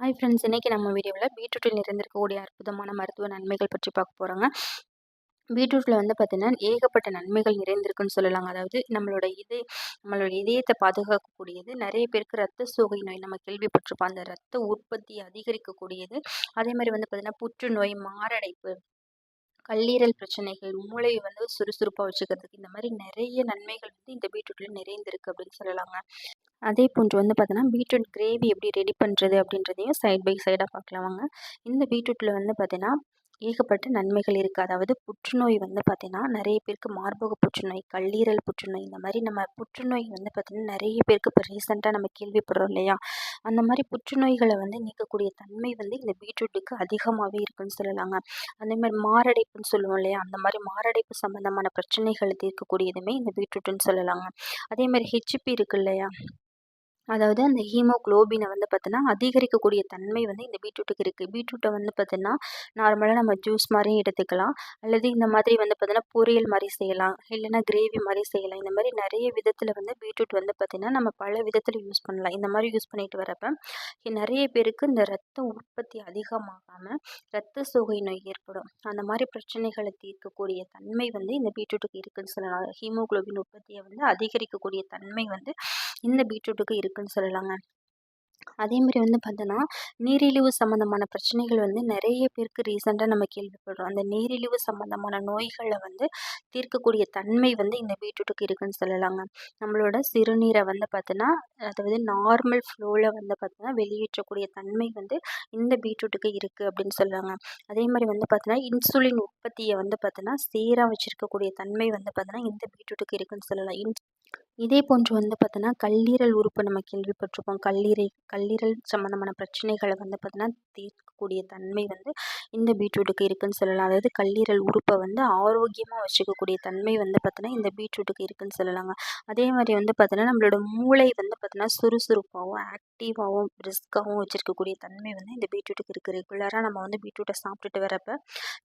Hi friends இன்றைக்கி நம்ம வீடியோவில் பீட்ரூட்டில் நிறைந்திருக்கக்கூடிய அற்புதமான மருத்துவ நன்மைகள் பற்றி பார்க்க போகிறாங்க பீட்ரூட்டில் வந்து பார்த்திங்கன்னா ஏகப்பட்ட நன்மைகள் நிறைந்திருக்குன்னு சொல்லலாங்க. அதாவது நம்மளோட இதய நம்மளோட இதயத்தை பாதுகாக்கக்கூடியது நிறைய பேருக்கு ரத்த சோகை நோய் நம்ம கேள்விப்பட்டிருப்போம். அந்த ரத்த உற்பத்தி அதிகரிக்கக்கூடியது. அதே மாதிரி வந்து பார்த்திங்கன்னா புற்றுநோய் மாரடைப்பு கல்லீரல் பிரச்சனைகள் மூளையை வந்து சுறுசுறுப்பாக வச்சுக்கிறதுக்கு இந்த மாதிரி நிறைய நன்மைகள் வந்து இந்த பீட்ரூட்டில் நிறைந்திருக்கு அப்படின்னு சொல்லலாங்க. அதே போன்று வந்து பார்த்தோன்னா பீட்ரூட் கிரேவி எப்படி ரெடி பண்ணுறது அப்படின்றதையும் சைட் பை சைடாக பார்க்கலாம் வாங்க. இந்த பீட்ரூட்டில் வந்து பார்த்தீங்கன்னா ஏகப்பட்ட நன்மைகள் இருக்குது அதாவது புற்றுநோய் வந்து பார்த்திங்கன்னா நிறைய பேருக்கு மார்பக புற்றுநோய் கல்லீரல் புற்றுநோய் இந்த மாதிரி நம்ம புற்றுநோய் வந்து பார்த்திங்கன்னா நிறைய பேருக்கு இப்போ ரீசெண்டாக நம்ம கேள்விப்படுறோம் இல்லையா? அந்த மாதிரி புற்றுநோய்களை வந்து நீக்கக்கூடிய தன்மை வந்து இந்த பீட்ரூட்டுக்கு அதிகமாகவே இருக்குன்னு சொல்லலாங்க. அதே மாதிரி மாரடைப்புன்னு சொல்லுவோம் இல்லையா? அந்த மாதிரி மாரடைப்பு சம்மந்தமான பிரச்சனைகளை தீர்க்கக்கூடியதுமே இந்த பீட்ரூட்டுன்னு சொல்லலாங்க. அதே மாதிரி ஹெச்பி இருக்கு இல்லையா? அதாவது அந்த ஹீமோக்ளோபினை வந்து பார்த்தோன்னா அதிகரிக்கக்கூடிய தன்மை வந்து இந்த பீட்ரூட்டுக்கு இருக்குது பீட்ரூட்டை வந்து பார்த்தோன்னா நார்மலாக நம்ம ஜூஸ் மாதிரியும் எடுத்துக்கலாம். அல்லது இந்த மாதிரி வந்து பார்த்தோன்னா பொரியல் மாதிரி செய்யலாம். இல்லைன்னா கிரேவி மாதிரி செய்யலாம். இந்த மாதிரி நிறைய விதத்தில் வந்து பீட்ரூட் வந்து பார்த்திங்கன்னா நம்ம பல விதத்தில் யூஸ் பண்ணலாம். இந்த மாதிரி யூஸ் பண்ணிட்டு வரப்போ நிறைய பேருக்கு இந்த ரத்த உற்பத்தி அதிகமாகாமல் ரத்த சோகை நோய் ஏற்படும். அந்த மாதிரி பிரச்சனைகளை தீர்க்கக்கூடிய தன்மை வந்து இந்த பீட்ரூட்டுக்கு இருக்குதுன்னு சொல்லலாம். ஹீமோக்ளோபின் உற்பத்தியை வந்து அதிகரிக்கக்கூடிய தன்மை வந்து இந்த பீட்ரூட்டுக்கு இருக்குது அப்படின்னு சொல்லலாங்க. அதேமாதிரி வந்து பார்த்தோன்னா நீரிழிவு சம்மந்தமான பிரச்சனைகள் வந்து நிறைய பேருக்கு ரீசெண்டாக நம்ம கேள்விப்படுறோம். அந்த நீரிழிவு சம்மந்தமான நோய்களை வந்து தீர்க்கக்கூடிய தன்மை வந்து இந்த பீட்ரூட்டுக்கு இருக்குன்னு சொல்லலாங்க. நம்மளோட சிறுநீரை வந்து பார்த்தோன்னா அதாவது நார்மல் ஃப்ளோவில் வந்து பார்த்தோன்னா வெளியேற்றக்கூடிய தன்மை வந்து இந்த பீட்ரூட்டுக்கு இருக்குது அப்படின்னு சொல்கிறாங்க அதே மாதிரி வந்து பார்த்தோன்னா இன்சுலின் உற்பத்தியை வந்து பார்த்தோன்னா சீராக வச்சுருக்கக்கூடிய தன்மை வந்து பார்த்தோன்னா இந்த பீட்ரூட்டுக்கு இருக்குன்னு சொல்லலாம். இன்ஸ் இதே போன்று வந்து பார்த்தோன்னா கல்லீரல் உறுப்பு நம்ம கேள்விப்பட்டிருப்போம். கல்லீரை கல்லீரல் சம்மந்தமான பிரச்சனைகளை வந்து பார்த்தோன்னா தீர்க்கக்கூடிய தன்மை வந்து இந்த பீட்ரூட்டுக்கு இருக்குதுன்னு சொல்லலாம். அதாவது கல்லீரல் உறுப்பை வந்து ஆரோக்கியமாக வச்சுக்கக்கூடிய தன்மை வந்து பார்த்தோன்னா இந்த பீட்ரூட்டுக்கு இருக்குதுன்னு சொல்லலாங்க. அதே மாதிரி வந்து பார்த்தோன்னா நம்மளோட மூளை வந்து பார்த்தோன்னா சுறுசுறுப்பாகவும் ஆக்டிவாகவும் பிரிஸ்காகவும் வச்சுருக்கக்கூடிய தன்மை வந்து இந்த பீட்ரூட்டுக்கு இருக்குது ரெகுலராக நம்ம வந்து பீட்ரூட்டை சாப்பிட்டுட்டு வரப்போ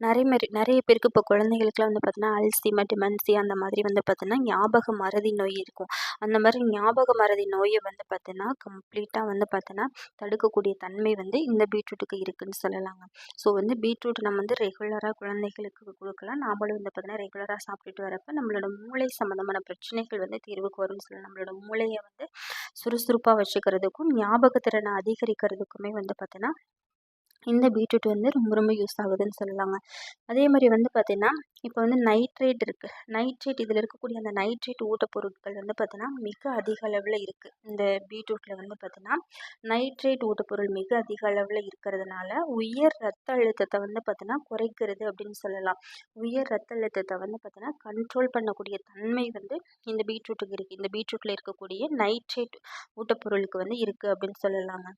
நிறைய மாதிரி நிறைய பேருக்கு இப்போ குழந்தைகளுக்குலாம் வந்து பார்த்தோன்னா அல்சி டிமென்சி அந்த மாதிரி வந்து பார்த்தோன்னா ஞாபக மறதி நோய் இருக்கும். இருக்கும். அந்த மாதிரி ஞாபக மறதி நோயை வந்து பார்த்தீங்கன்னா கம்ப்ளீட்டாக வந்து பார்த்தீங்கன்னா தடுக்கக்கூடிய தன்மை வந்து இந்த பீட்ரூட்டுக்கு இருக்குதுன்னு சொல்லலாங்க. ஸோ வந்து பீட்ரூட் நம்ம வந்து ரெகுலராக குழந்தைகளுக்கு கொடுக்கலாம். நாமளும் வந்து பார்த்தீங்கன்னா ரெகுலராக சாப்பிட்டுட்டு வரப்போ நம்மளோட மூளை சம்மந்தமான பிரச்சனைகள் வந்து தீர்வுக்கு வரும்னு சொல்லலாம். நம்மளோட மூளையை வந்து சுறுசுறுப்பாக வச்சுக்கிறதுக்கும் ஞாபகத்திறனை அதிகரிக்கிறதுக்குமே வந்து பார்த்தீங்கன்னா இந்த பீட்ரூட் வந்து ரொம்ப ரொம்ப யூஸ் ஆகுதுன்னு சொல்லலாங்க. அதே மாதிரி வந்து பார்த்திங்கன்னா இப்போ வந்து நைட்ரேட் இருக்குது நைட்ரேட் இதில் இருக்கக்கூடிய அந்த நைட்ரேட் ஊட்டப்பொருட்கள் வந்து பார்த்திங்கன்னா மிக அதிக அளவில் இருக்குது இந்த பீட்ரூட்டில் வந்து பார்த்திங்கன்னா நைட்ரேட் ஊட்டப்பொருள் மிக அதிக அளவில் இருக்கிறதுனால உயர் ரத்த அழுத்தத்தை வந்து பார்த்திங்கன்னா குறைக்கிறது அப்படின்னு சொல்லலாம். உயர் ரத்த அழுத்தத்தை வந்து பார்த்திங்கன்னா கண்ட்ரோல் பண்ணக்கூடிய தன்மை வந்து இந்த பீட்ரூட்டுக்கு இருக்குது இந்த பீட்ரூட்டில் இருக்கக்கூடிய நைட்ரேட் ஊட்டப்பொருளுக்கு வந்து இருக்குது அப்படின்னு சொல்லலாங்க.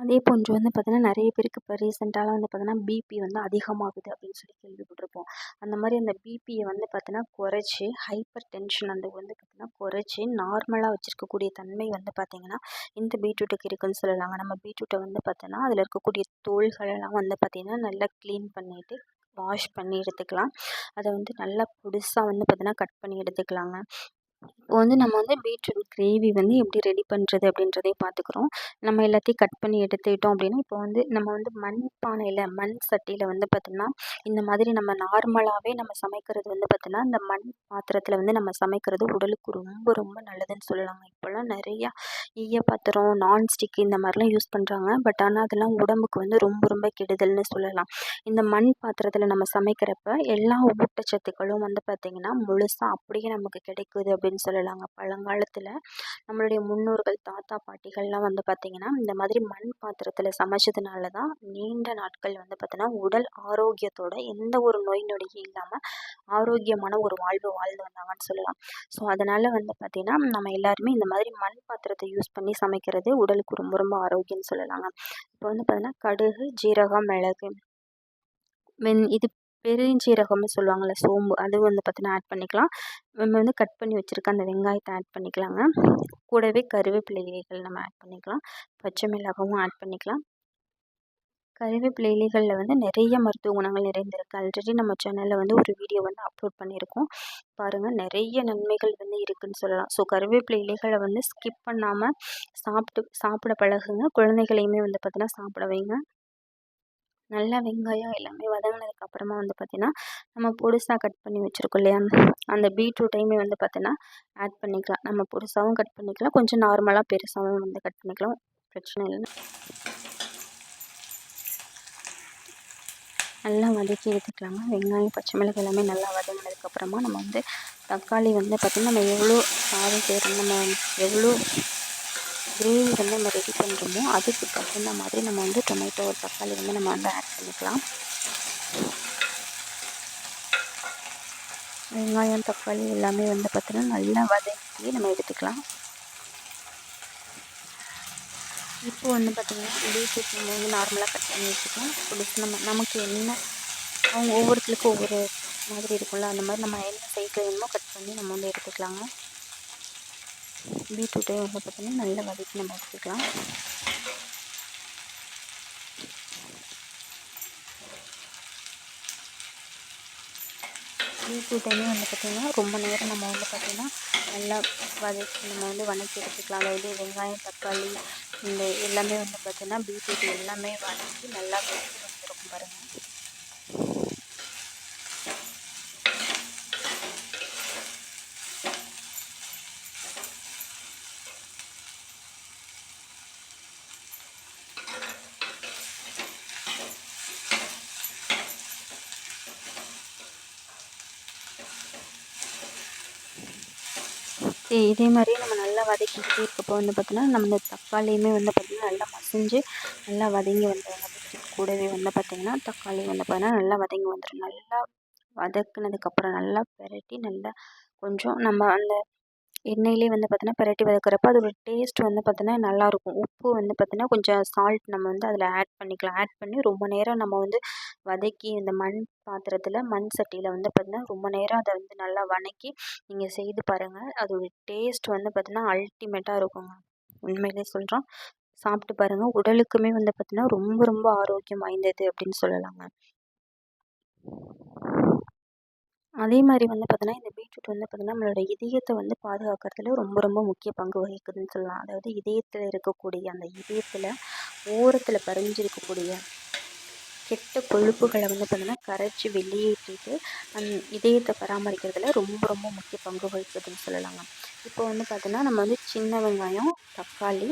அதே போன்று வந்து பார்த்தீங்கன்னா நிறைய பேருக்கு இப்போ ரீசெண்டாலாம் வந்து பார்த்தோன்னா பிபி வந்து அதிகமாகுது அப்படின்னு சொல்லி கேள்விப்பட்டிருப்போம். அந்த மாதிரி அந்த பிபியை வந்து பார்த்திங்கன்னா குறைச்சி ஹைப்பர் டென்ஷன் அந்த வந்து பார்த்தீங்கன்னா குறைச்சி நார்மலாக வச்சுருக்கக்கூடிய தன்மை வந்து பார்த்திங்கன்னா இந்த பீட்ரூட்டுக்கு இருக்குதுன்னு சொல்லலாங்க. நம்ம பீட்ரூட்டை வந்து பார்த்தோன்னா அதில் இருக்கக்கூடிய தோள்களெல்லாம் வந்து பார்த்திங்கன்னா நல்லா க்ளீன் பண்ணிவிட்டு வாஷ் பண்ணி எடுத்துக்கலாம். அதை வந்து நல்லா புதுசாக வந்து பார்த்திங்கன்னா கட் பண்ணி எடுத்துக்கலாங்க. இப்போ வந்து நம்ம வந்து பீட்ரூட் கிரேவி வந்து எப்படி ரெடி பண்ணுறது அப்படின்றதையும் பார்த்துக்குறோம் நம்ம எல்லாத்தையும் கட் பண்ணி எடுத்துக்கிட்டோம் அப்படின்னா இப்போ வந்து நம்ம வந்து மண் பானையில் மண் சட்டியில் வந்து பார்த்திங்கன்னா இந்த மாதிரி நம்ம நார்மலாகவே நம்ம சமைக்கிறது வந்து பார்த்திங்கன்னா இந்த மண் பாத்திரத்தில் வந்து நம்ம சமைக்கிறது உடலுக்கு ரொம்ப ரொம்ப நல்லதுன்னு சொல்லலாங்க இப்போல்லாம் நிறையா ஈய பாத்திரம் நான்ஸ்டிக் இந்த மாதிரிலாம் யூஸ் பண்ணுறாங்க பட் ஆனால் அதெல்லாம் உடம்புக்கு வந்து ரொம்ப ரொம்ப கெடுதல்னு சொல்லலாம். இந்த மண் பாத்திரத்தில் நம்ம சமைக்கிறப்ப எல்லா ஊட்டச்சத்துக்களும் வந்து பார்த்திங்கன்னா முழுசாக அப்படியே நமக்கு கிடைக்குது அப்படின்னு சொல்லலாங்க. பழங்காலத்தில் நம்மளுடைய முன்னோர்கள் தாத்தா பாட்டிகள்லாம் வந்து பார்த்திங்கன்னா இந்த மாதிரி மண் பாத்திரத்தில் சமைச்சதுனால தான் நீண்ட நாட்கள் வந்து பார்த்தீங்கன்னா உடல் ஆரோக்கியத்தோட எந்த ஒரு நோய் நொடியும் இல்லாமல் ஆரோக்கியமான ஒரு வாழ்வு வாழ்ந்து வந்தாங்கன்னு சொல்லலாம். ஸோ அதனால் வந்து பார்த்திங்கன்னா நம்ம எல்லாருமே இந்த மாதிரி மண் பாத்திரத்தை யூஸ் பண்ணி சமைக்கிறது உடலுக்கு ரொம்ப ரொம்ப ஆரோக்கியம்னு சொல்லலாங்க. இப்போ வந்து பார்த்திங்கன்னா கடுகு ஜீரகம் மிளகு மென் இது பெருஞ்சீரகம்னு சொல்லுவாங்கள்ல சோம்பு அது வந்து பார்த்தீங்கன்னா ஆட் பண்ணிக்கலாம். நம்ம வந்து கட் பண்ணி வச்சுருக்க அந்த வெங்காயத்தை ஆட் பண்ணிக்கலாங்க. கூடவே கருவேப்பிலை இலைகள் நம்ம ஆட் பண்ணிக்கலாம். பச்சை மிளகாவும் ஆட் பண்ணிக்கலாம். கருவேப்பிலை இலைகளில் வந்து நிறைய மருத்துவ குணங்கள் நிறைந்திருக்கு. ஆல்ரெடி நம்ம சேனலில் வந்து ஒரு வீடியோ வந்து அப்லோட் பண்ணியிருக்கோம். பாருங்கள் நிறைய நன்மைகள் வந்து இருக்குதுன்னு சொல்லலாம். ஸோ கருவேப்பிலை இலைகளை வந்து ஸ்கிப் பண்ணாமல் சாப்பிட்டு சாப்பிட பழகுங்க. குழந்தைகளையுமே வந்து பார்த்தினா சாப்பிட வைங்க. நல்லா வெங்காயம் எல்லாமே வதங்கினதுக்கு அப்புறமா வந்து பார்த்திங்கன்னா நம்ம புதுசாக கட் பண்ணி வச்சுருக்கோம் இல்லையா? அந்த பீட்ரூட்டையுமே வந்து பார்த்திங்கன்னா ஆட் பண்ணிக்கலாம். நம்ம புதுசாகவும் கட் பண்ணிக்கலாம். கொஞ்சம் நார்மலாக பெருசாகவும் வந்து கட் பண்ணிக்கலாம். பிரச்சனை இல்லை. நல்லா வதக்கி எடுத்துக்கலாங்க. வெங்காயம் பச்சை மிளகு எல்லாமே நல்லா வதங்கினதுக்கப்புறமா நம்ம வந்து தக்காளி வந்து பார்த்திங்கன்னா நம்ம எவ்வளோ சாதம் செய்கிறோம் நம்ம எவ்வளோ கிரேவி வந்து நம்ம ரெடி பண்ணுறோமோ அதுக்கு தகுந்த மாதிரி நம்ம வந்து டொமேட்டோ ஒரு தக்காளி வந்து நம்ம வந்து ஆட் பண்ணிக்கலாம். வெங்காயம் தக்காளி எல்லாமே வந்து பார்த்திங்கன்னா நல்லா வதக்கி நம்ம எடுத்துக்கலாம். இப்போ வந்து பார்த்திங்கன்னா பீட்ரூட் நம்ம வந்து நார்மலாக கட் பண்ணி வச்சுக்கலாம். பிடிச்சி நம்ம நமக்கு என்ன அவங்க ஒவ்வொருத்தருக்கும் ஒவ்வொரு மாதிரி இருக்கும்ல அந்த மாதிரி நம்ம என்ன சைஸில் வேணுமோ கட் பண்ணி நம்ம வந்து எடுத்துக்கலாங்க. பீட்ரூட்டையும் வந்து பார்த்திங்கன்னா நல்லா வதக்கி நம்ம எடுத்துக்கலாம். பீட்ரூட்டையுமே வந்து பார்த்திங்கன்னா ரொம்ப நேரம் நம்ம வந்து பார்த்திங்கன்னா நல்லா வதக்கி நம்ம வந்து வதக்கி எடுத்துக்கலாம். அதாவது வெங்காயம் தக்காளி இந்த எல்லாமே வந்து பார்த்திங்கன்னா பீட்ரூட் எல்லாமே வதக்கி நல்லா வதக்கி வந்துருக்கும் பாருங்கள் இதே மாதிரியே நம்ம நல்லா வதக்கிக்கிட்டே இருக்கப்போ வந்து பார்த்தோன்னா நம்ம இந்த தக்காளியுமே வந்து பார்த்திங்கன்னா நல்லா மசிஞ்சு நல்லா வதங்கி வந்துடும் கூடவே வந்து பார்த்திங்கன்னா தக்காளி வந்து பார்த்திங்கன்னா நல்லா வதங்கி வந்துடும் நல்லா வதக்குனதுக்கப்புறம் நல்லா பெரட்டி நல்லா கொஞ்சம் நம்ம அந்த எண்ணெயிலே வந்து பார்த்தோன்னா பிரட்டி வதக்கிறப்ப அதோட டேஸ்ட் வந்து பார்த்தோன்னா நல்லாயிருக்கும் உப்பு வந்து பார்த்தோன்னா கொஞ்சம் சால்ட் நம்ம வந்து அதில் ஆட் பண்ணிக்கலாம். ஆட் பண்ணி ரொம்ப நேரம் நம்ம வந்து வதக்கி இந்த மண் பாத்திரத்தில் மண் சட்டியில் வந்து பார்த்திங்கன்னா ரொம்ப நேரம் அதை வந்து நல்லா வதக்கி நீங்கள் செய்து பாருங்கள் அதோட டேஸ்ட் வந்து பார்த்திங்கன்னா அல்டிமேட்டாக இருக்குங்க. உண்மையிலே சொல்கிறோம் சாப்பிட்டு பாருங்கள் உடலுக்குமே வந்து பார்த்திங்கன்னா ரொம்ப ரொம்ப ஆரோக்கியம் வாய்ந்தது அப்படின்னு சொல்லலாங்க. அதே மாதிரி வந்து பார்த்தோன்னா இந்த பீட்ரூட் வந்து பார்த்தோன்னா நம்மளோட இதயத்தை வந்து பாதுகாக்கிறதுல ரொம்ப ரொம்ப முக்கிய பங்கு வகிக்குதுன்னு சொல்லலாம். அதாவது இதயத்தில் இருக்கக்கூடிய அந்த இதயத்தில் ஓரத்தில் பறிஞ்சிருக்கக்கூடிய கெட்ட கொழுப்புகளை வந்து பார்த்திங்கன்னா கரைச்சி வெளியேற்றிட்டு இதயத்தை பராமரிக்கிறதுல ரொம்ப ரொம்ப முக்கிய பங்கு வகிக்குதுன்னு சொல்லலாங்க. இப்போ வந்து பார்த்திங்கன்னா நம்ம வந்து சின்ன வெங்காயம் தக்காளி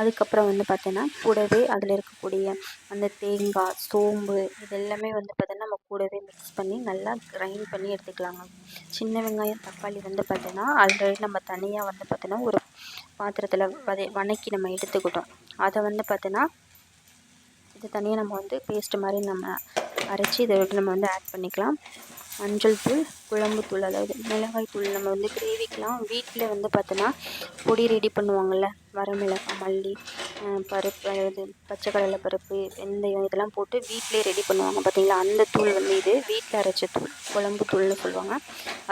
அதுக்கப்புறம் வந்து பார்த்தோன்னா கூடவே அதில் இருக்கக்கூடிய அந்த தேங்காய் சோம்பு இது எல்லாமே வந்து பார்த்திங்கன்னா நம்ம கூடவே மிக்ஸ் பண்ணி நல்லா கிரைண்ட் பண்ணி எடுத்துக்கலாங்க. சின்ன வெங்காயம் தக்காளி வந்து பார்த்தோன்னா ஆல்ரெடி நம்ம தனியாக வந்து பார்த்தோன்னா ஒரு பாத்திரத்தில் வதை வணக்கி நம்ம எடுத்துக்கிட்டோம். அதை வந்து பார்த்தோன்னா இது தனியாக நம்ம வந்து பேஸ்ட்டு மாதிரி நம்ம அரைச்சி இதை நம்ம வந்து ஆட் பண்ணிக்கலாம். மஞ்சள் தூள் குழம்பு தூள் அதாவது மிளகாய் தூள் நம்ம வந்து கிரேவிக்கெலாம். வீட்டில் வந்து பார்த்தோன்னா பொடி ரெடி பண்ணுவாங்கள்ல வரமிளகாய் மல்லி பருப்பு அதாவது பச்சை கடலை பருப்பு வெந்தயம் இதெல்லாம் போட்டு வீட்டிலே ரெடி பண்ணுவாங்க. பார்த்தீங்களா அந்த தூள் வந்து இது வீட்டில் அரைச்ச தூள் குழம்பு தூள்னு சொல்லுவாங்க.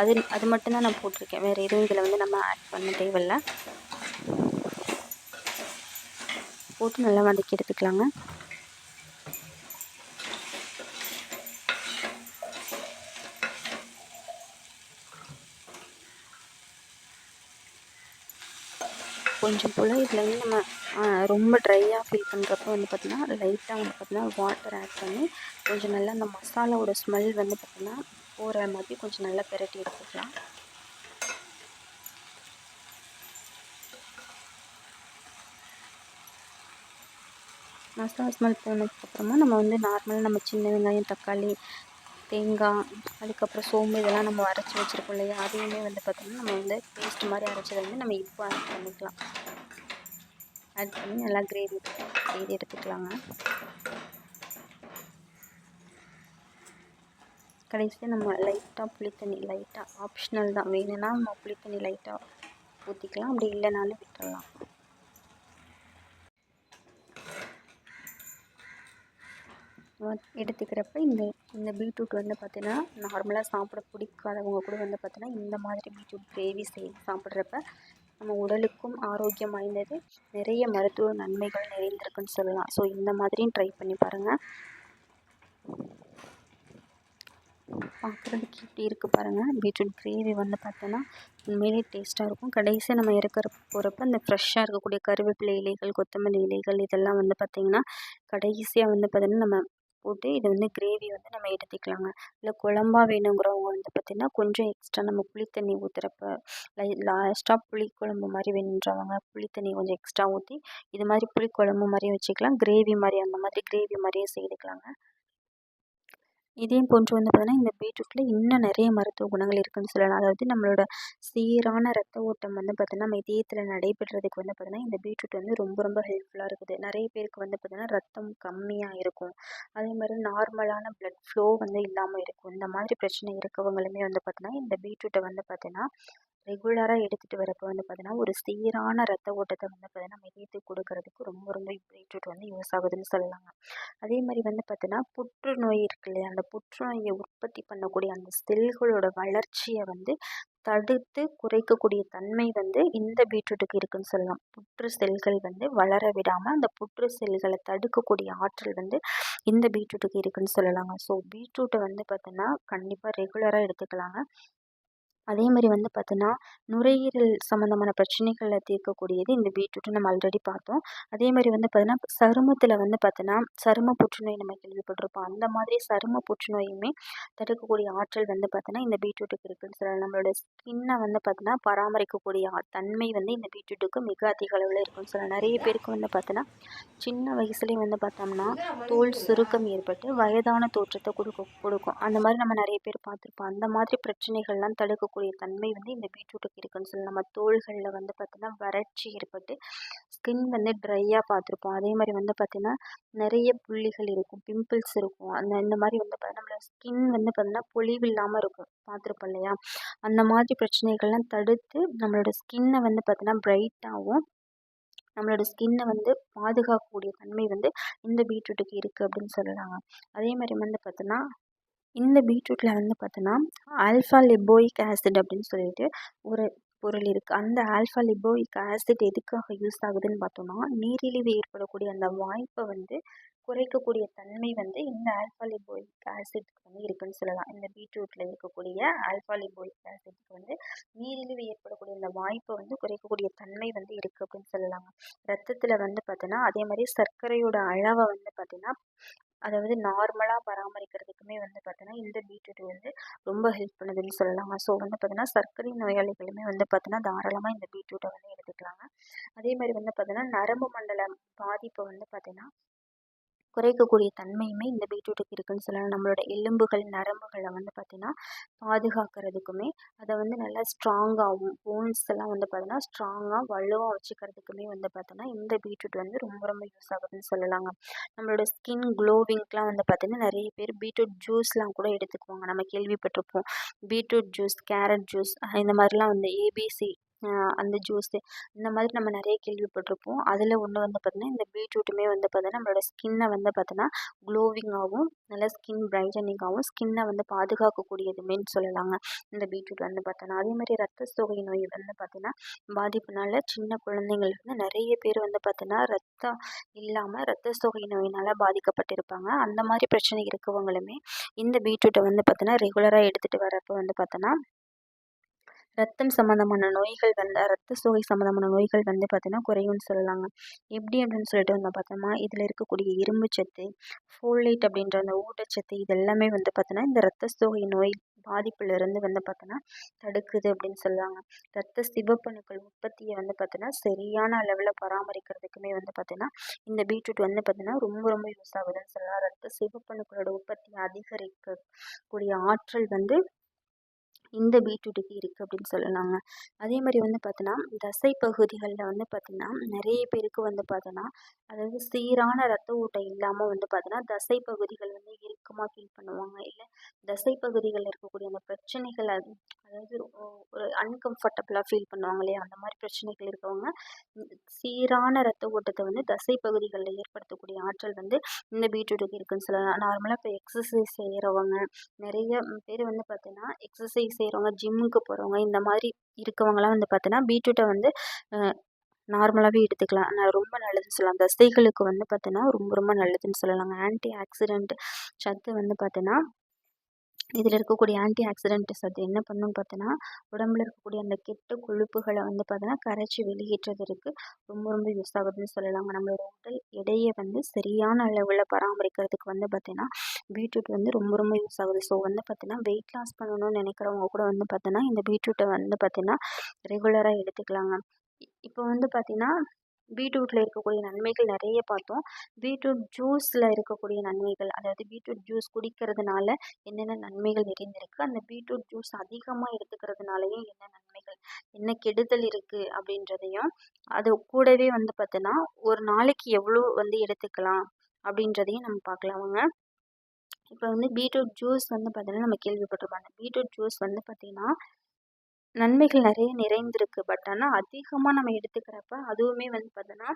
அது அது மட்டும்தான் நான் போட்டிருக்கேன். வேறு எதுவும் இதில் வந்து நம்ம ஆட் பண்ண தேவையில்ல. போட்டு நல்லா வதக்கி எடுத்துக்கலாங்க. கொஞ்சம் போல் இதில் வந்து நம்ம ரொம்ப ட்ரையாக ஃபீல் பண்ணுறப்ப வந்து பார்த்திங்கன்னா லைட்டாக வந்து பார்த்திங்கன்னா வாட்டர் ஆட் பண்ணி கொஞ்சம் நல்லா அந்த மசாலாவோட ஸ்மெல் வந்து பார்த்திங்கன்னா போகிற மாதிரி கொஞ்சம் நல்லா பெரட்டி எடுத்துக்கலாம். மசாலா ஸ்மெல் போனதுக்கப்புறமா நம்ம வந்து நார்மலாக நம்ம சின்ன வெங்காயம் தக்காளி தேங்காய் அதுக்கப்புறம் சோம்பு இதெல்லாம் நம்ம அரைச்சி வச்சுருக்கோம் இல்லையா? அதையுமே வந்து பார்த்திங்கன்னா நம்ம வந்து பேஸ்ட் மாதிரி அரைச்சதை வந்து நம்ம இப்போ ஆட் பண்ணிக்கலாம். ஆட் பண்ணி நல்லா கிரேவி கிரேவி எடுத்துக்கலாங்க. கடைசியாக நம்ம லைட்டாக புளித்தண்ணி லைட்டாக ஆப்ஷனல் தான். வேணும்னா நம்ம புளித்தண்ணி லைட்டாக ஊற்றிக்கலாம் அப்படி இல்லைனாலும் விட்டுடலாம் எடுத்துக்கிறப்ப இந்த இந்த பீட்ரூட் வந்து பார்த்திங்கன்னா நார்மலாக சாப்பிட பிடிக்காதவங்க கூட வந்து பார்த்திங்கன்னா இந்த மாதிரி பீட்ரூட் கிரேவி செய்து சாப்பிட்றப்ப நம்ம உடலுக்கும் ஆரோக்கியம் வாய்ந்தது. நிறைய மருத்துவ நன்மைகள் நிறைந்திருக்குன்னு சொல்லலாம். ஸோ இந்த மாதிரியும் ட்ரை பண்ணி பாருங்கள் பார்க்குறதுக்கு இப்படி இருக்குது பாருங்கள் பீட்ரூட் கிரேவி வந்து பார்த்தோன்னா உண்மையிலே டேஸ்ட்டாக இருக்கும். கடைசியாக நம்ம இறக்குற போகிறப்ப அந்த ஃப்ரெஷ்ஷாக இருக்கக்கூடிய கருவேப்பிலை இலைகள் கொத்தமல்லி இலைகள் இதெல்லாம் வந்து பார்த்திங்கன்னா கடைசியாக வந்து பார்த்திங்கன்னா நம்ம போட்டு இதை வந்து கிரேவி வந்து நம்ம எடுத்துக்கலாங்க. இல்லை குழம்பா வேணுங்கிறவங்க வந்து பார்த்திங்கன்னா கொஞ்சம் எக்ஸ்ட்ரா நம்ம புளி தண்ணி ஊற்றுறப்ப லை லாஸ்ட்டாக புளி குழம்பு மாதிரி வேணுன்றவங்க புளி தண்ணி கொஞ்சம் எக்ஸ்ட்ரா ஊற்றி இது மாதிரி புளி குழம்பு மாதிரியும் வச்சுக்கலாம். கிரேவி மாதிரி அந்த மாதிரி கிரேவி மாதிரியும் செய்துக்கலாங்க. இதையும் போன்று வந்து பார்த்தீங்கன்னா இந்த பீட்ரூட்டில் இன்னும் நிறைய மருத்துவ குணங்கள் இருக்குதுன்னு சொல்லலாம். அதாவது நம்மளோட சீரான ரத்த ஓட்டம் வந்து பார்த்திங்கன்னா நம்ம இதயத்தில் நடைபெறதுக்கு வந்து பார்த்திங்கன்னா இந்த பீட்ரூட் வந்து ரொம்ப ரொம்ப ஹெல்ப்ஃபுல்லாக இருக்குது. நிறைய பேருக்கு வந்து பார்த்திங்கன்னா ரத்தம் கம்மியாக இருக்கும். அதே மாதிரி நார்மலான ப்ளட் ஃப்ளோ வந்து இல்லாமல் இருக்கும். இந்த மாதிரி பிரச்சனை இருக்கவங்களுமே வந்து பார்த்திங்கன்னா இந்த பீட்ரூட்டை வந்து பார்த்திங்கன்னா ரெகுலராக எடுத்துகிட்டு வரப்போ வந்து பார்த்தீங்கன்னா ஒரு சீரான ரத்த ஓட்டத்தை வந்து பார்த்தீங்கன்னா நம்ம இதயத்துக்கு கொடுக்கறதுக்கு ரொம்ப ரொம்ப பீட்ரூட் வந்து யூஸ் ஆகுதுன்னு சொல்லலாங்க அதே மாதிரி வந்து பார்த்தீங்கன்னா புற்றுநோய் இருக்கு இல்லையா? அந்த புற்றுநோயை உற்பத்தி பண்ணக்கூடிய அந்த செல்களோட வளர்ச்சியை வந்து தடுத்து குறைக்கக்கூடிய தன்மை வந்து இந்த பீட்ரூட்டுக்கு இருக்குன்னு சொல்லலாம். புற்று செல்கள் வந்து வளர விடாமல் அந்த புற்று செல்களை தடுக்கக்கூடிய ஆற்றல் வந்து இந்த பீட்ரூட்டுக்கு இருக்குன்னு சொல்லலாங்க. ஸோ பீட்ரூட்டை வந்து பார்த்தீங்கன்னா கண்டிப்பாக ரெகுலராக எடுத்துக்கலாங்க. அதே மாதிரி வந்து பார்த்தோன்னா நுரையீரல் சம்மந்தமான பிரச்சனைகளை தீர்க்கக்கூடியது இந்த பீட்ரூட்டு நம்ம ஆல்ரெடி பார்த்தோம். அதே மாதிரி வந்து பார்த்தோன்னா சருமத்தில் வந்து பார்த்தோன்னா சரும புற்றுநோய் நம்ம கேள்விப்பட்டிருப்போம். அந்த மாதிரி சரும புற்றுநோயுமே தடுக்கக்கூடிய ஆற்றல் வந்து பார்த்தோன்னா இந்த பீட்ரூட்டுக்கு இருக்குன்னு சொல்லலாம். நம்மளோட ஸ்கின்னை வந்து பார்த்தோன்னா பராமரிக்கக்கூடிய தன்மை வந்து இந்த பீட்ரூட்டுக்கு மிக அதிக அளவில் இருக்குன்னு சொல்லலாம். நிறைய பேருக்கு வந்து பார்த்தோன்னா சின்ன வயசுலேயே வந்து பார்த்தோம்னா தோல் சுருக்கம் ஏற்பட்டு வயதான தோற்றத்தை கொடுக்கும் கொடுக்கும். அந்த மாதிரி நம்ம நிறைய பேர் பார்த்துருப்போம். அந்த மாதிரி பிரச்சனைகள்லாம் தடுக்க இருக்கக்கூடிய தன்மை வந்து இந்த பீட்ரூட்டுக்கு இருக்குன்னு சொல்லலாம் நம்ம தோள்களில் வந்து பார்த்தீங்கன்னா வறட்சி ஏற்பட்டு ஸ்கின் வந்து ட்ரையாக பார்த்துருப்போம். அதே மாதிரி வந்து பார்த்திங்கன்னா நிறைய புள்ளிகள் இருக்கும் பிம்பிள்ஸ் இருக்கும். அந்த இந்த மாதிரி வந்து பார்த்தீங்கன்னா நம்மளோட ஸ்கின் வந்து பார்த்திங்கன்னா பொலிவு இல்லாமல் இருக்கும். பார்த்துருப்போம் இல்லையா? அந்த மாதிரி பிரச்சனைகள்லாம் தடுத்து நம்மளோட ஸ்கின்னை வந்து பார்த்திங்கன்னா ப்ரைட்டாகவும் நம்மளோட ஸ்கின்னை வந்து பாதுகாக்கக்கூடிய தன்மை வந்து இந்த பீட்ரூட்டுக்கு இருக்குது அப்படின்னு சொல்லலாங்க அதே மாதிரி வந்து பார்த்தோன்னா இந்த பீட்ரூட்டில் வந்து பார்த்தோன்னா ஆல்ஃபா லிபோயிக் ஆசிட் அப்படின்னு சொல்லிட்டு ஒரு பொருள் இருக்குது அந்த ஆல்ஃபா லிபோயிக் ஆசிட் எதுக்காக யூஸ் ஆகுதுன்னு பார்த்தோம்னா நீரிழிவு ஏற்படக்கூடிய அந்த வாய்ப்பை வந்து குறைக்கக்கூடிய தன்மை வந்து இந்த ஆல்ஃபா லிபோயிக் ஆசிட்க்கு வந்து இருக்குன்னு சொல்லலாம். இந்த பீட்ரூட்டில் இருக்கக்கூடிய ஆல்ஃபா லிபோயிக் ஆசிட்க்கு வந்து நீரிழிவு ஏற்படக்கூடிய அந்த வாய்ப்பை வந்து குறைக்கக்கூடிய தன்மை வந்து இருக்குது அப்படின்னு சொல்லலாங்க ரத்தத்தில் வந்து பார்த்தோன்னா அதே மாதிரி சர்க்கரையோட அளவை வந்து பார்த்திங்கன்னா அதாவது நார்மலாக பராமரிக்கிறதுக்குமே வந்து பார்த்தோன்னா இந்த பீட்ரூட் வந்து ரொம்ப ஹெல்ப் பண்ணுதுன்னு சொல்லலாம் ஸோ வந்து பார்த்தோன்னா சர்க்கரை நோயாளிகளுமே வந்து பார்த்தோன்னா தாராளமாக இந்த பீட்ரூட்டை வந்து எடுத்துக்கலாங்க. அதே மாதிரி வந்து பார்த்தோன்னா நரம்பு மண்டலம் பாதிப்பை வந்து பார்த்தீங்கன்னா குறைக்கக்கூடிய தன்மையுமே இந்த பீட்ரூட்டுக்கு இருக்குதுன்னு சொல்லலாம். நம்மளோட எலும்புகள் நரம்புகளை வந்து பார்த்திங்கன்னா பாதுகாக்கிறதுக்குமே அதை வந்து நல்லா ஸ்ட்ராங்காகவும் போன்ஸ் எல்லாம் வந்து பார்த்தோன்னா ஸ்ட்ராங்காக வலுவாக வச்சுக்கிறதுக்குமே வந்து பார்த்தோன்னா இந்த பீட்ரூட் வந்து ரொம்ப ரொம்ப யூஸ் ஆகுதுன்னு சொல்லலாங்க. நம்மளோட ஸ்கின் க்ளோவிங்க்கெலாம் வந்து பார்த்திங்கன்னா நிறைய பேர் பீட்ரூட் ஜூஸ்லாம் கூட எடுத்துக்குவாங்க. நம்ம கேள்விப்பட்டிருப்போம். பீட்ரூட் ஜூஸ் கேரட் ஜூஸ் இந்த மாதிரிலாம் வந்து ஏபிசி அந்த ஜூஸு இந்த மாதிரி நம்ம நிறைய கேள்விப்பட்டிருப்போம். அதில் ஒன்று வந்து பார்த்தோன்னா இந்த பீட்ரூட்டுமே வந்து பார்த்தோன்னா நம்மளோட ஸ்கின்னை வந்து பார்த்தோன்னா க்ளோவிங்காகவும் நல்லா ஸ்கின் பிரைட்டனிங்காகவும் ஸ்கின்னை வந்து பாதுகாக்கக்கூடியதுமேன்னு சொல்லலாங்க. இந்த பீட்ரூட் வந்து பார்த்தோன்னா அதே மாதிரி ரத்த சோகை நோய் வந்து பார்த்திங்கன்னா பாதிப்புனால சின்ன குழந்தைங்கள்லேருந்து நிறைய பேர் வந்து பார்த்தோன்னா ரத்தம் இல்லாமல் ரத்த சோகை நோயினால் பாதிக்கப்பட்டிருப்பாங்க. அந்த மாதிரி பிரச்சனை இருக்கவங்களுமே இந்த பீட்ரூட்டை வந்து பார்த்தோன்னா ரெகுலராக எடுத்துகிட்டு வரப்போ வந்து பார்த்தோன்னா ரத்தம் சம்மந்தமான நோய்கள் வந்து ரத்த சோகை சம்மந்தமான நோய்கள் வந்து பார்த்திங்கன்னா குறையும்னு சொல்லலாங்க. எப்படி அப்படின்னு சொல்லிட்டு வந்து பார்த்தோம்னா இதில் இருக்கக்கூடிய இரும்பு சத்து ஃபோலேட் அப்படின்ற அந்த ஊட்டச்சத்து இது எல்லாமே வந்து பார்த்தோன்னா இந்த ரத்த சோகை நோய் பாதிப்புலேருந்து வந்து பார்த்தோன்னா தடுக்குது அப்படின்னு சொல்லுவாங்க. ரத்த சிவப்பணுக்கள் உற்பத்தியை வந்து பார்த்தோன்னா சரியான அளவில் பராமரிக்கிறதுக்குமே வந்து பார்த்தோன்னா இந்த பீட்ரூட் வந்து பார்த்தோன்னா ரொம்ப ரொம்ப யூஸ் ஆகுதுன்னு சொல்லலாம். ரத்த சிவப்பணுக்களோட உற்பத்தியை அதிகரிக்கக்கூடிய ஆற்றல் வந்து இந்த பீட்ரூட்டுக்கு இருக்குது அப்படின்னு சொல்லலாங்க அதே மாதிரி வந்து பார்த்தோன்னா தசை பகுதிகளில் வந்து பார்த்திங்கன்னா நிறைய பேருக்கு வந்து பார்த்தோன்னா அதாவது சீரான ரத்த ஓட்டம் இல்லாமல் வந்து பார்த்தோன்னா தசை பகுதிகள் வந்து இறுக்கமாக ஃபீல் பண்ணுவாங்க. இல்லை தசை பகுதிகளில் இருக்கக்கூடிய அந்த பிரச்சனைகள் அதாவது ஒரு அன்கம்ஃபர்டபுளாக ஃபீல் பண்ணுவாங்க இல்லையா? அந்த மாதிரி பிரச்சனைகள் இருக்கவங்க சீரான ரத்த ஓட்டத்தை வந்து தசை பகுதிகளில் ஏற்படுத்தக்கூடிய ஆற்றல் வந்து இந்த பீட்ரூட்டுக்கு இருக்குன்னு சொல்லலாம். நார்மலாக இப்போ எக்ஸசைஸ் செய்கிறவங்க நிறைய பேர் வந்து பார்த்தீங்கன்னா எக்ஸசைஸ் செய்கிறவங்க ஜிம்முக்கு போகிறவங்க இந்த மாதிரி இருக்கவங்கலாம் வந்து பார்த்தோன்னா பீட்ரூட்டை வந்து நார்மலாகவே எடுத்துக்கலாம். ஆனால் ரொம்ப நல்லதுன்னு சொல்லலாம். தசைகளுக்கு வந்து பார்த்தோன்னா ரொம்ப ரொம்ப நல்லதுன்னு சொல்லலாங்க. ஆன்டி ஆக்சிடென்ட் சத்து வந்து பார்த்தோன்னா இதில் இருக்கக்கூடிய ஆன்டி ஆக்சிடென்ட்ஸ் அது என்ன பண்ணும் பார்த்தோன்னா உடம்புல இருக்கக்கூடிய அந்த கெட்ட கொழுப்புகளை வந்து பார்த்தோன்னா கரைச்சி வெளியேற்றுவதற்கு ரொம்ப ரொம்ப யூஸ் ஆகுதுன்னு சொல்லலாங்க. நம்மளோட உடல் எடையை வந்து சரியான அளவில் பராமரிக்கிறதுக்கு வந்து பார்த்தீங்கன்னா பீட்ரூட் வந்து ரொம்ப ரொம்ப யூஸ் ஆகுது. ஸோ வந்து பார்த்தீங்கன்னா வெயிட் லாஸ் பண்ணணும்னு நினைக்கிறவங்க கூட வந்து பார்த்தீங்கன்னா இந்த பீட்ரூட்டை வந்து பார்த்தீங்கன்னா ரெகுலராக எடுத்துக்கலாங்க. இப்போ வந்து பார்த்தீங்கன்னா பீட்ரூட்டில் இருக்கக்கூடிய நன்மைகள் நிறைய பார்த்தோம். பீட்ரூட் ஜூஸில் இருக்கக்கூடிய நன்மைகள் அதாவது பீட்ரூட் ஜூஸ் குடிக்கிறதுனால என்னென்ன நன்மைகள் நிறைந்திருக்கு அந்த பீட்ரூட் ஜூஸ் அதிகமாக எடுத்துக்கிறதுனாலையும் என்ன நன்மைகள் என்ன கெடுதல் இருக்குது அப்படின்றதையும் அது கூடவே வந்து பார்த்தோன்னா ஒரு நாளைக்கு எவ்வளோ வந்து எடுத்துக்கலாம் அப்படின்றதையும் நம்ம பார்க்கலாமுங்க. இப்போ வந்து பீட்ரூட் ஜூஸ் வந்து பார்த்தீங்கன்னா நம்ம கேள்விப்பட்டிருப்போம். அந்த பீட்ரூட் ஜூஸ் வந்து பார்த்திங்கன்னா நன்மைகள் நிறைய நிறைந்திருக்கு. பட் ஆனால் அதிகமாக நம்ம எடுத்துக்கிறப்ப அதுவுமே வந்து பார்த்தோன்னா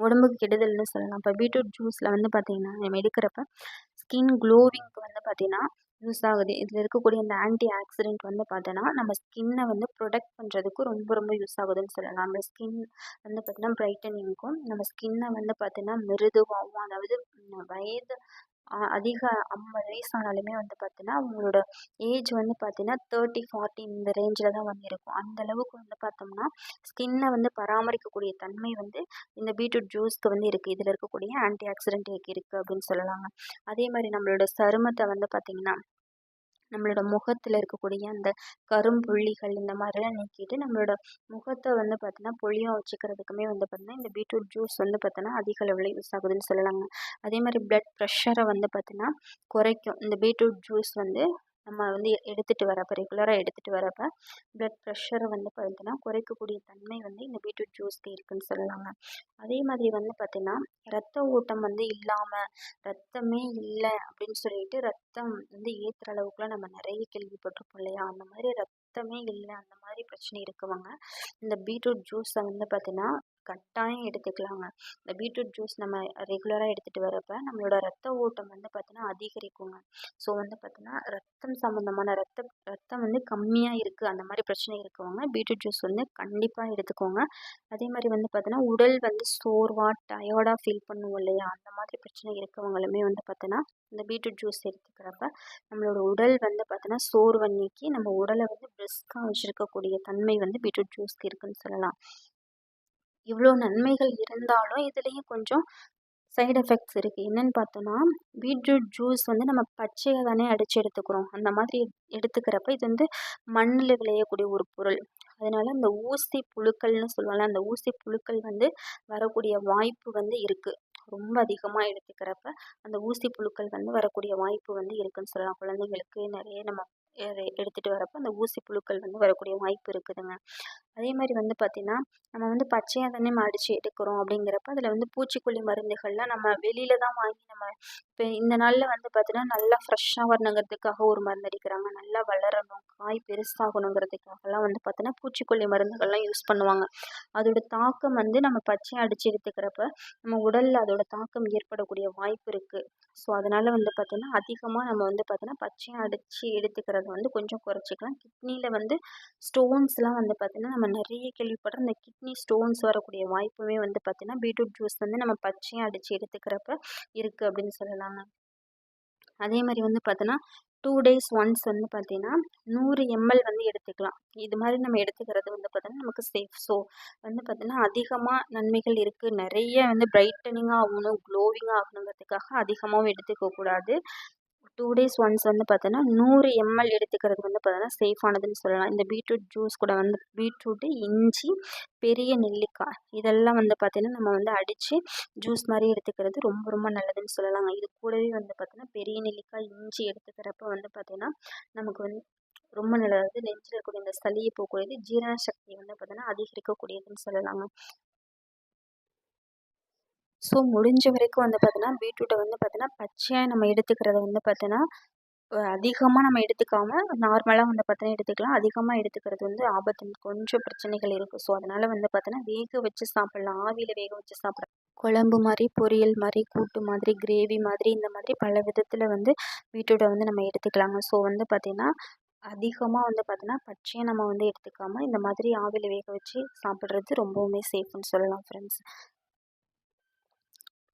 உடம்புக்கு கெடுதல்னு சொல்லலாம். இப்போ பீட்ரூட் ஜூஸில் வந்து பார்த்திங்கன்னா நம்ம எடுக்கிறப்ப ஸ்கின் க்ளோவிங்க்கு வந்து பார்த்திங்கன்னா யூஸ் ஆகுது. இதில் இருக்கக்கூடிய இந்த ஆன்டி ஆக்சிடென்ட் வந்து பார்த்தோன்னா நம்ம ஸ்கின்னை வந்து ப்ரொடெக்ட் பண்ணுறதுக்கு ரொம்ப ரொம்ப யூஸ் ஆகுதுன்னு சொல்லலாம். நம்ம ஸ்கின் வந்து பார்த்தீங்கன்னா ப்ரைட்டனிங்க்கும் நம்ம ஸ்கின்னை வந்து பார்த்தீங்கன்னா மிருதுவாகவும் அதாவது வயது அதிக ஐம்பது வயசு ஆனாலுமே வந்து பார்த்தீங்கன்னா அவங்களோட ஏஜ் வந்து பார்த்தீங்கன்னா தேர்ட்டி ஃபார்ட்டி இந்த ரேஞ்சில் தான் வந்து இருக்கும். அந்தளவுக்கு வந்து பார்த்தோம்னா ஸ்கின்னை வந்து பராமரிக்கக்கூடிய தன்மை வந்து இந்த பீட்ரூட் ஜூஸ்க்கு வந்து இருக்குது இதில் இருக்கக்கூடிய ஆன்டி ஆக்சிடென்ட் இருக்குது அப்படின்னு சொல்லலாங்க. அதே மாதிரி நம்மளோட சருமத்தை வந்து பார்த்திங்கன்னா நம்மளோட முகத்தில் இருக்கக்கூடிய அந்த கரும்புள்ளிகள் இந்த மாதிரிலாம் நீக்கிட்டு நம்மளோட முகத்தை வந்து பார்த்தோன்னா பொலியாக வச்சுக்கிறதுக்குமே வந்து பார்த்தோன்னா இந்த பீட்ரூட் ஜூஸ் வந்து பார்த்தோன்னா அதிக அளவில் யூஸ் ஆகுதுன்னு சொல்லலாங்க. அதே மாதிரி ப்ளட் ப்ரெஷரை வந்து பார்த்தோன்னா குறைக்கும். இந்த பீட்ரூட் ஜூஸ் வந்து நம்ம வந்து எடுத்துகிட்டு வரப்போ ரெகுலராக எடுத்துகிட்டு வரப்போ ப்ளட் ப்ரெஷரை வந்து பார்த்தீங்கன்னா குறைக்கக்கூடிய தன்மை வந்து இந்த பீட்ரூட் ஜூஸ்க்கு இருக்குதுன்னு சொல்லலாங்க அதே மாதிரி வந்து பார்த்திங்கன்னா ரத்த ஓட்டம் வந்து இல்லாமல் ரத்தமே இல்லை அப்படின்னு சொல்லிட்டு ரத்தம் வந்து ஏற்றுற அளவுக்குலாம் நம்ம நிறைய கேள்விப்பட்டிருப்போம் இல்லையா? அந்த மாதிரி ரத்தமே இல்லை அந்த மாதிரி பிரச்சனை இருக்கவங்க. இந்த பீட்ரூட் ஜூஸை வந்து பார்த்திங்கன்னா கட்டாயம் எடுத்துக்கலாங்க. இந்த பீட்ரூட் ஜூஸ் நம்ம ரெகுலராக எடுத்துகிட்டு வரப்போ நம்மளோட ரத்த ஓட்டம் வந்து பார்த்தீங்கன்னா அதிகரிக்குங்க. ஸோ வந்து பார்த்தீங்கன்னா ரத்தம் சம்மந்தமான ரத்த ரத்தம் வந்து கம்மியாக இருக்குது அந்த மாதிரி பிரச்சனை இருக்கவங்க பீட்ரூட் ஜூஸ் வந்து கண்டிப்பாக எடுத்துக்கோங்க. அதே மாதிரி வந்து பார்த்தீங்கன்னா உடல் வந்து சோர்வாக டயர்டாக ஃபீல் பண்ணுவோம் இல்லையா? அந்த மாதிரி பிரச்சனை இருக்கவங்களுமே வந்து பார்த்தீங்கன்னா இந்த பீட்ரூட் ஜூஸ் எடுத்துக்கிறப்ப நம்மளோட உடல் வந்து பார்த்தீங்கன்னா சோர்வை நீக்கி நம்ம உடலை வந்து பிரிஸ்காக வச்சுருக்கக்கூடிய தன்மை வந்து பீட்ரூட் ஜூஸ்க்கு இருக்குதுன்னு சொல்லலாம். இவ்வளோ நன்மைகள் இருந்தாலும் இதுலேயும் கொஞ்சம் சைடு எஃபெக்ட்ஸ் இருக்குது என்னென்னு பார்த்தோன்னா பீட்ரூட் ஜூஸ் வந்து நம்ம பச்சையாக தானே அடித்து எடுத்துக்கிறோம். அந்த மாதிரி எடுத்துக்கிறப்ப இது வந்து மண்ணில் விளையக்கூடிய ஒரு பொருள். அதனால் அந்த ஊசி புழுக்கள்னு சொல்லுவாங்கள்ல அந்த ஊசி புழுக்கள் வந்து வரக்கூடிய வாய்ப்பு வந்து இருக்குது ரொம்ப அதிகமாக எடுத்துக்கிறப்ப அந்த ஊசி புழுக்கள் வந்து வரக்கூடிய வாய்ப்பு வந்து இருக்குதுன்னு சொல்லலாம். குழந்தைங்களுக்கு நிறைய நம்ம எடுத்துகிட்டு வரப்போ அந்த ஊசி புழுக்கள் வந்து வரக்கூடிய வாய்ப்பு இருக்குதுங்க. அதே மாதிரி வந்து பார்த்திங்கன்னா நம்ம வந்து பச்சையாக தானே அடித்து எடுக்கிறோம் அப்படிங்கிறப்ப அதில் வந்து பூச்சிக்கொல்லி மருந்துகள்லாம் நம்ம வெளியில் தான் வாங்கி நம்ம இப்போ இந்த நாளில் வந்து பார்த்திங்கன்னா நல்லா ஃப்ரெஷ்ஷாக வரணுங்கிறதுக்காக ஒரு மருந்து அடிக்கிறாங்க. நல்லா வளரணும் காய் பெருசாகணுங்கிறதுக்காகலாம் வந்து பார்த்தோன்னா பூச்சிக்கொல்லி மருந்துகள்லாம் யூஸ் பண்ணுவாங்க. அதோட தாக்கம் வந்து நம்ம பச்சையாக அடித்து எடுத்துக்கிறப்ப நம்ம உடலில் அதோட தாக்கம் ஏற்படக்கூடிய வாய்ப்பு இருக்குது ஸோ அதனால் வந்து பார்த்திங்கன்னா அதிகமாக நம்ம வந்து பார்த்திங்கன்னா பச்சையாக அடித்து எடுத்துக்கிறது வந்து கொஞ்சம் குறைச்சிக்கலாம். கிட்னியில் வந்து ஸ்டோன்ஸ்லாம் வந்து பார்த்திங்கன்னா நம்ம நிறைய கேள்விப்படுற இந்த கிட்னி ஸ்டோன்ஸ் வரக்கூடிய வாய்ப்புமே வந்து பார்த்திங்கன்னா பீட்ரூட் ஜூஸ் வந்து நம்ம பச்சையாக அடித்து எடுத்துக்கிறப்ப இருக்குது அப்படின்னு சொல்லலாங்க. அதே மாதிரி வந்து பார்த்தோன்னா டூ டேஸ் ஒன்ஸ் வந்து பார்த்திங்கன்னா நூறு எம்எல் வந்து எடுத்துக்கலாம். இது மாதிரி நம்ம எடுத்துக்கிறது வந்து பார்த்தோன்னா நமக்கு சேஃப் ஸோ வந்து பார்த்தீங்கன்னா அதிகமாக நன்மைகள் இருக்குது நிறைய வந்து பிரைட்டனிங்காக ஆகணும் க்ளோவிங்காக ஆகணுங்கிறதுக்காக அதிகமாகவும் எடுத்துக்கக்கூடாது டூ டேஸ் ஒன்ஸ் வந்து பார்த்தோன்னா நூறு எம்எல் எடுத்துக்கிறது வந்து பார்த்தோன்னா சேஃபானதுன்னு சொல்லலாம். இந்த பீட்ரூட் ஜூஸ் கூட வந்து பீட்ரூட்டு இஞ்சி பெரிய நெல்லிக்காய் இதெல்லாம் வந்து பார்த்திங்கன்னா நம்ம வந்து அடித்து ஜூஸ் மாதிரி எடுத்துக்கிறது ரொம்ப ரொம்ப நல்லதுன்னு சொல்லலாங்க. இது கூடவே வந்து பார்த்திங்கன்னா பெரிய நெல்லிக்காய் இஞ்சி எடுத்துக்கிறப்ப வந்து பார்த்திங்கன்னா நமக்கு வந்து ரொம்ப நல்லது. நெஞ்சில் இருக்கக்கூடிய இந்த சளியை போகக்கூடியது ஜீரண சக்தி வந்து பார்த்தோன்னா அதிகரிக்கக்கூடியதுன்னு சொல்லலாங்க. ஸோ முடிஞ்ச வரைக்கும் வந்து பார்த்தோன்னா பீட்ரூட்டை வந்து பார்த்தோன்னா பச்சையாக நம்ம எடுத்துக்கிறத வந்து பார்த்தோன்னா அதிகமாக நம்ம எடுத்துக்காமல் நார்மலாக வந்து பார்த்தோன்னா எடுத்துக்கலாம். அதிகமாக எடுத்துக்கிறது வந்து ஆபத்து கொஞ்சம் பிரச்சனைகள் இருக்குது ஸோ அதனால் வந்து பார்த்தோன்னா வேக வச்சு சாப்பிட்லாம். ஆவியில் வேக வச்சு சாப்பிட்லாம். குழம்பு மாதிரி பொரியல் மாதிரி கூட்டு மாதிரி கிரேவி மாதிரி இந்த மாதிரி பல விதத்தில் வந்து பீட்ரூட்டை வந்து நம்ம எடுத்துக்கலாங்க. ஸோ வந்து பார்த்திங்கன்னா அதிகமாக வந்து பார்த்தோன்னா பச்சையாக நம்ம வந்து எடுத்துக்காமல் இந்த மாதிரி ஆவியில் வேக வச்சு சாப்பிட்றது ரொம்பவுமே சேஃப்னு சொல்லலாம் ஃப்ரெண்ட்ஸ்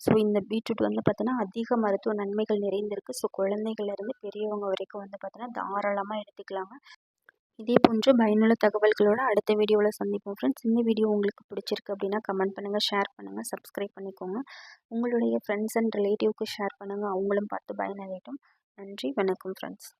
ஸோ இந்த பீட்ரூட் வந்து பார்த்தோன்னா அதிக மருத்துவ நன்மைகள் நிறைந்திருக்கு. ஸோ குழந்தைகள்லேருந்து பெரியவங்க வரைக்கும் வந்து பார்த்தோன்னா தாராளமாக எடுத்துக்கலாங்க. இதே போன்று பயனுள்ள தகவல்களோடு அடுத்த வீடியோவில் சந்திப்போம் ஃப்ரெண்ட்ஸ் இந்த வீடியோ உங்களுக்கு பிடிச்சிருக்கு அப்படின்னா கமெண்ட் பண்ணுங்கள் ஷேர் பண்ணுங்கள் சப்ஸ்கிரைப் பண்ணிக்கோங்க. உங்களுடைய ஃப்ரெண்ட்ஸ் அண்ட் ரிலேட்டிவ்க்கு ஷேர் பண்ணுங்கள் அவங்களும் பார்த்து பயனடையட்டும். நன்றி வணக்கம் ஃப்ரெண்ட்ஸ்